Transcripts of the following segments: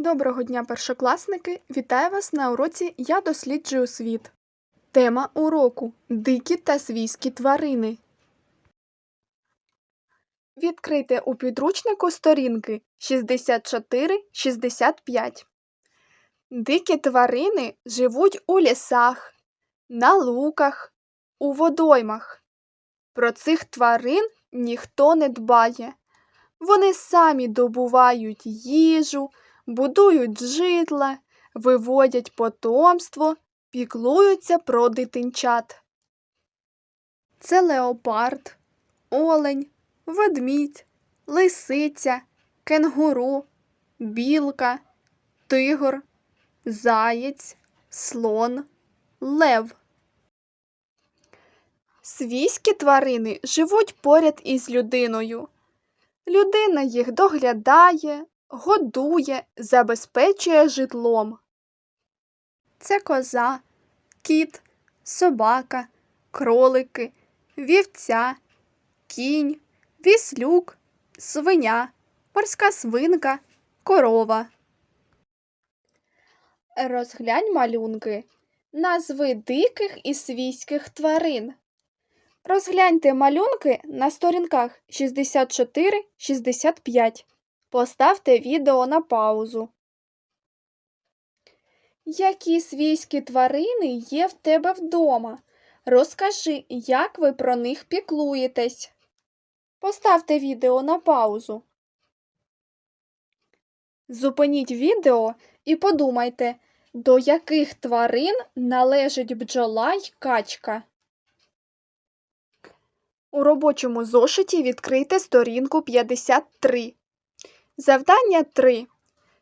Доброго дня, першокласники! Вітаю вас на уроці Я досліджую світ. Тема уроку Дикі та свійські тварини. Відкрийте у підручнику сторінки 64-65. Дикі тварини живуть у лісах, на луках, у водоймах. Про цих тварин ніхто не дбає. Вони самі добувають їжу, будують житла, виводять потомство, піклуються про дитинчат. Це леопард, олень, ведмідь, лисиця, кенгуру, білка, тигр, заєць, слон, лев. Свійські тварини живуть поряд із людиною. Людина їх доглядає, годує, забезпечує житлом. Це коза, кіт, собака, кролики, вівця, кінь, віслюк, свиня, морська свинка, корова. Розглянь малюнки. Назви диких і свійських тварин. Розгляньте малюнки на сторінках 64-65. Поставте відео на паузу. Які свійські тварини є в тебе вдома? Розкажи, як ви про них піклуєтесь. Поставте відео на паузу. Зупиніть відео і подумайте, до яких тварин належить бджола й качка. У робочому зошиті відкрийте сторінку 53. Завдання 3.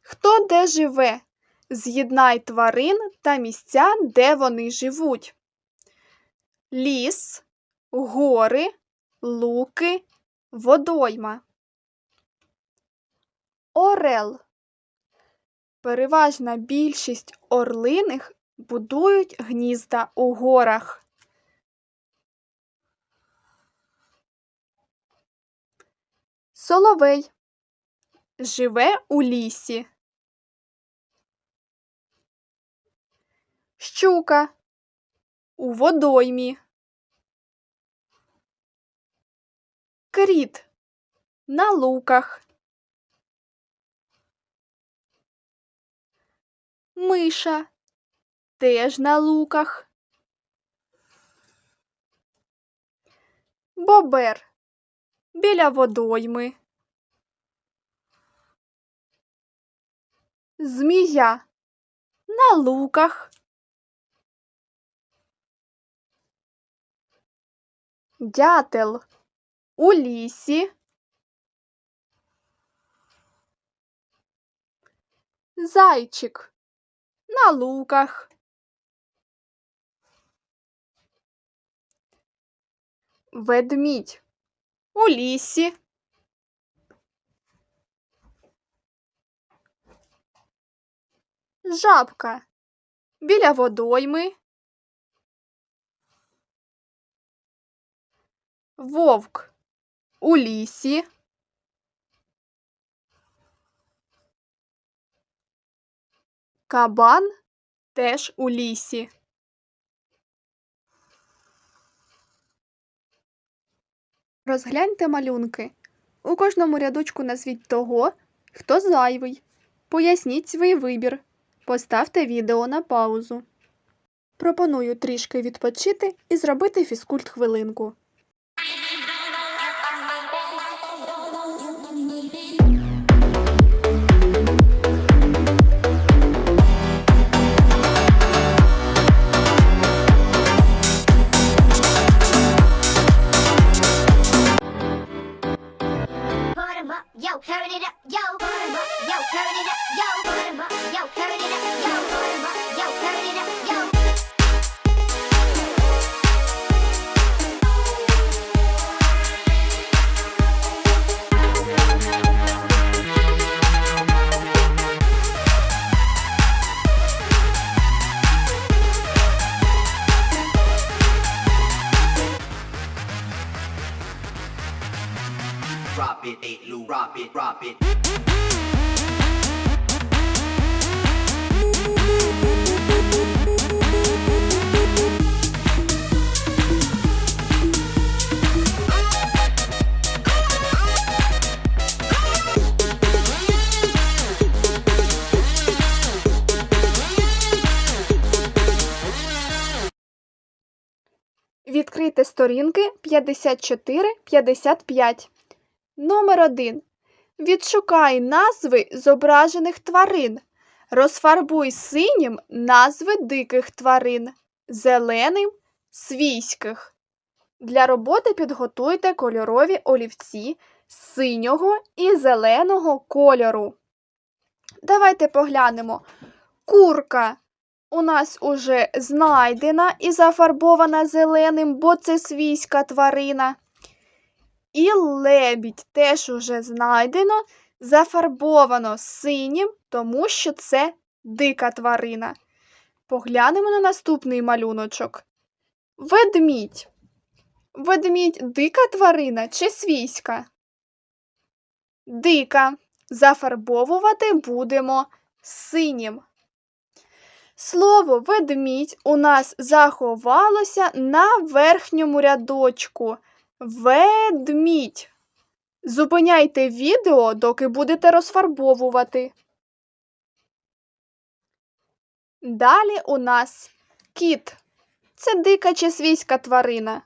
Хто де живе? З'єднай тварин та місця, де вони живуть. Ліс, гори, луки, водойма. Орел. Переважна більшість орлиних будують гнізда у горах. Соловей живе у лісі. Щука у водоймі. Кріт на луках. Миша теж на луках. Бобер біля водойми. Змія на луках. Дятел у лісі. Зайчик на луках. Ведмідь у лісі. Жабка біля водойми. Вовк у лісі. Кабан теж у лісі. Розгляньте малюнки. У кожному рядочку назвіть того, хто зайвий. Поясніть свій вибір. Поставте відео на паузу. Пропоную трішки відпочити і зробити фізкульт хвилинку. Відкрийте сторінки 54-55. Номер 1. Відшукай назви зображених тварин. Розфарбуй синім назви диких тварин, зеленим свійських. Для роботи підготуйте кольорові олівці синього і зеленого кольору. Давайте поглянемо. Курка у нас уже знайдена і зафарбована зеленим, бо це свійська тварина. І лебідь теж уже знайдено, зафарбовано синім, тому що це дика тварина. Поглянемо на наступний малюночок. Ведмідь. Ведмідь дика тварина чи свійська? Дика. Зафарбовувати будемо синім. Слово ведмідь у нас заховалося на верхньому рядочку. Ведмідь. Зупиняйте відео, доки будете розфарбовувати. Далі у нас кіт. Це дика чи свійська тварина.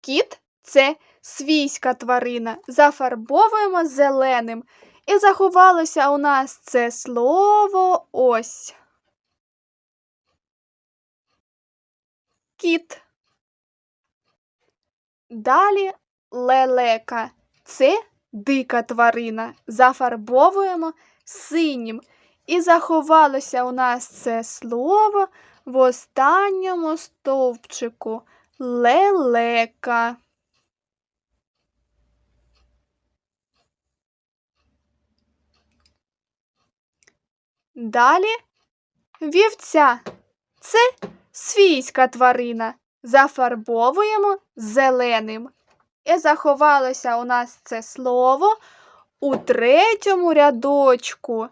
Кіт це свійська тварина. Зафарбовуємо зеленим. І заховалося у нас це слово ось. Кіт. Далі лелека. Це дика тварина. Зафарбовуємо синім. І заховалося у нас це слово в останньому стовпчику. Лелека. Далі вівця. Це свійська тварина. Зафарбовуємо зеленим. І заховалося у нас це слово у третьому рядочку.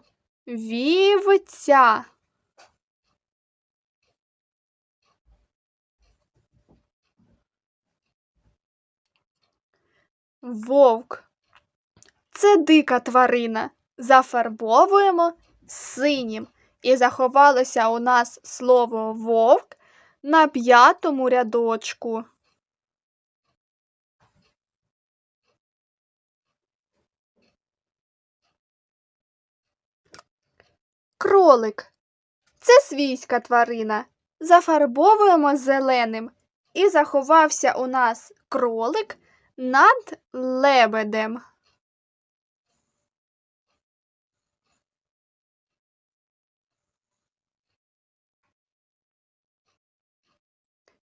Вівця. Вовк. Це дика тварина. Зафарбовуємо синім. І заховалося у нас слово вовк на п'ятому рядочку. Кролик. Це свійська тварина. Зафарбовуємо зеленим. І заховався у нас кролик над лебедем.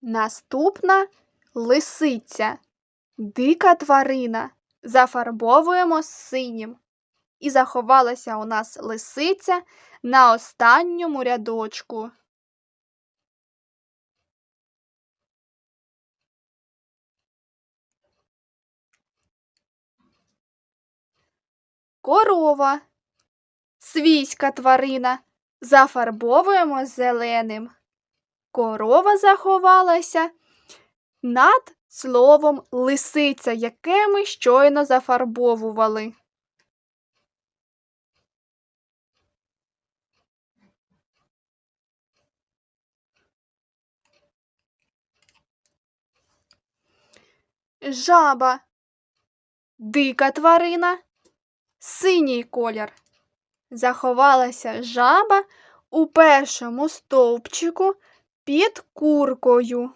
Наступна лисиця. Дика тварина. Зафарбовуємо синім. І заховалася у нас лисиця на останньому рядочку. Корова. Свійська тварина. Зафарбовуємо зеленим. Корова заховалася над словом лисиця, яке ми щойно зафарбовували. Жаба. Дика тварина. Синій колір. Заховалася жаба у першому стовпчику під куркою.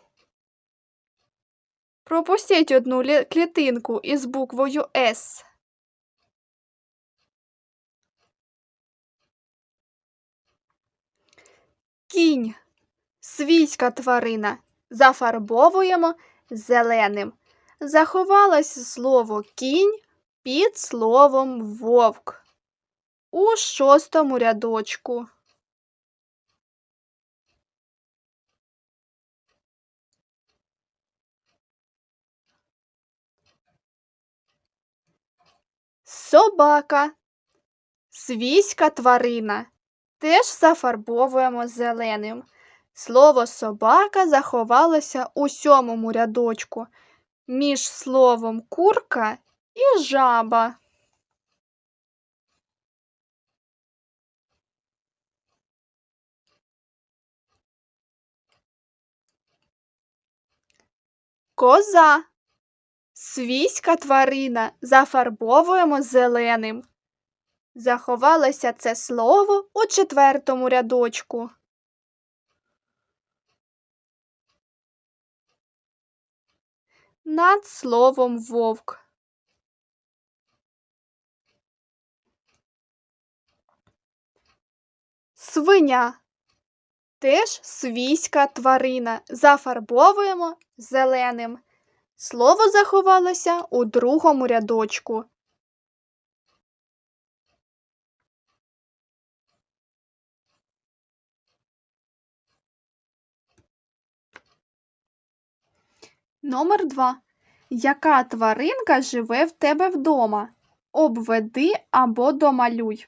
Пропустіть одну клітинку із буквою С. Кінь. Свійська тварина. Зафарбовуємо зеленим. Заховалось слово кінь під словом вовк у шостому рядочку. Собака. Свійська тварина. Теж зафарбовуємо зеленим. Слово собака заховалося у сьомому рядочку між словом курка і жаба. Коза. Свійська тварина зафарбовуємо зеленим. Заховалося це слово у четвертому рядочку. Над словом вовк. Свиня. Теж свійська тварина. Зафарбовуємо зеленим. Слово заховалося у другому рядочку. Номер 2. Яка тваринка живе в тебе вдома? Обведи або домалюй.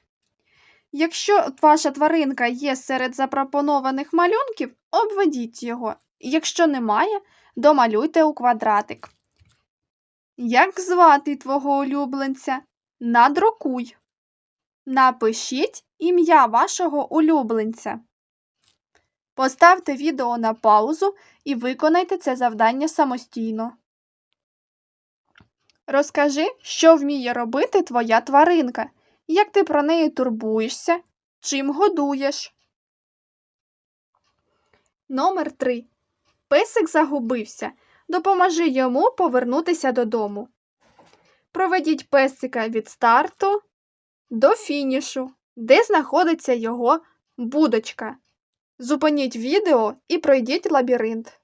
Якщо ваша тваринка є серед запропонованих малюнків, обведіть його. Якщо немає, домалюйте у квадратик. Як звати твого улюбленця? Надрукуй. Напишіть ім'я вашого улюбленця. Поставте відео на паузу і виконайте це завдання самостійно. Розкажи, що вміє робити твоя тваринка, як ти про неї турбуєшся, чим годуєш. Номер 3. Песик загубився. Допоможи йому повернутися додому. Проведіть песика від старту до фінішу, де знаходиться його будочка. Зупиніть відео і пройдіть лабіринт.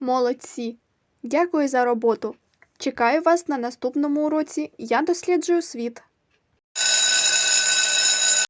Молодці! Дякую за роботу! Чекаю вас на наступному уроці. Я досліджую світ.